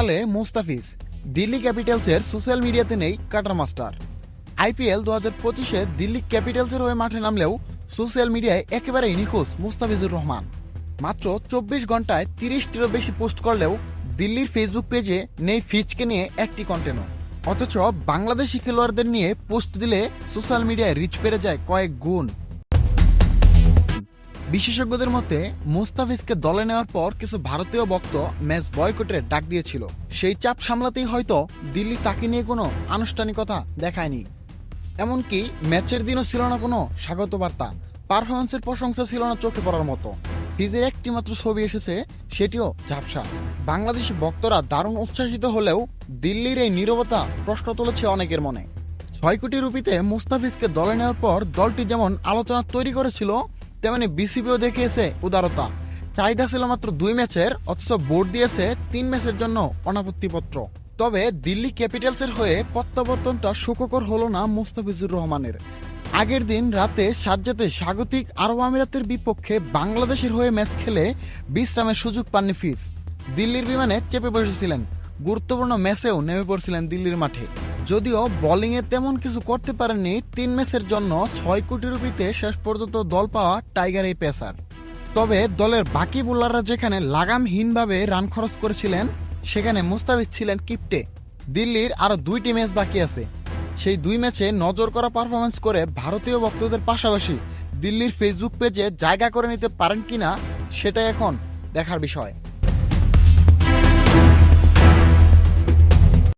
আড়ালে মুস্তাফিজ, দিল্লি ক্যাপিটালসের সোশ্যাল মিডিয়াতে নেই কাটার মাস্টার। আইপিএল দু হাজার পঁচিশে দিল্লি ক্যাপিটালসের হয়ে মাঠে নামলেও সোশ্যাল মিডিয়ায় একেবারেই নিখোঁজ মুস্তাফিজুর রহমান। মাত্র চব্বিশ ঘন্টায় তিরিশটিরও বেশি পোস্ট করলেও দিল্লির ফেসবুক পেজে নেই ফিচকে নিয়ে একটি কন্টেনও অথচ বাংলাদেশি খেলোয়াড়দের নিয়ে পোস্ট দিলে সোশ্যাল মিডিয়ায় রিচ বেড়ে যায় কয়েক গুণ। বিশেষজ্ঞদের মতে, মুস্তাফিজকে দলে নেওয়ার পর কিছু ভারতীয় ভক্ত ম্যাচ বয়কটের ডাক দিয়েছিল। সেই চাপ সামলাতেই হয়তো দিল্লি তাকে নিয়ে কোনো আনুষ্ঠানিকতা দেখায়নি। এমনকি ম্যাচের দিনও ছিল না কোনো স্বাগত বার্তা পারফরমেন্সের প্রশংসা ছিল না চোখে পড়ার মতো। ফিজের একটি মাত্র ছবি এসেছে, সেটিও ঝাপসা। বাংলাদেশি ভক্তরা দারুণ উচ্ছ্বাসিত হলেও দিল্লির এই নীরবতা প্রশ্ন তুলেছে অনেকের মনে। ছয় কোটি রুপিতে মুস্তাফিজকে দলে নেওয়ার পর দলটি যেমন আলোচনা তৈরি করেছিল তেমনি বিসিবিও দেখিয়েছে উদারতা। চাহিদা ছিল মাত্র দুই ম্যাচের, অথচ বোর্ড দিয়েছে তিন ম্যাচের জন্য অনাপত্তিপত্র। তবে দিল্লি ক্যাপিটালসের হয়ে প্রত্যাবর্তনটা সুখকর হলো না মুস্তাফিজুর রহমানের। আগের দিন রাতে সাজ্জাতে স্বাগতিক আরব আমিরাতের বিপক্ষে বাংলাদেশের হয়ে ম্যাচ খেলে বিশ্রামের সুযোগ পাননি ফিজ দিল্লির বিমানে চেপে বসেছিলেন। গুরুত্বপূর্ণ ম্যাচেও নেমে পড়ছিলেন দিল্লির মাঠে। যদিও বোলিংয়ে তেমন কিছু করতে পারেননি, তিন ম্যাচের জন্য ছয় কোটি রুপিতে শেষ পর্যন্ত দল পাওয়া টাইগার এই পেসার। তবে দলের বাকি বোলাররা যেখানে লাগামহীনভাবে রান খরচ করেছিলেন, সেখানে মুস্তাফিজ ছিলেন কিপটে। দিল্লির আরও দুইটি ম্যাচ বাকি আছে। সেই দুই ম্যাচে নজর করা পারফরমেন্স করে ভারতীয় ভক্তদের পাশাপাশি দিল্লির ফেসবুক পেজে জায়গা করে নিতে পারেন কিনা, সেটাই এখন দেখার বিষয়।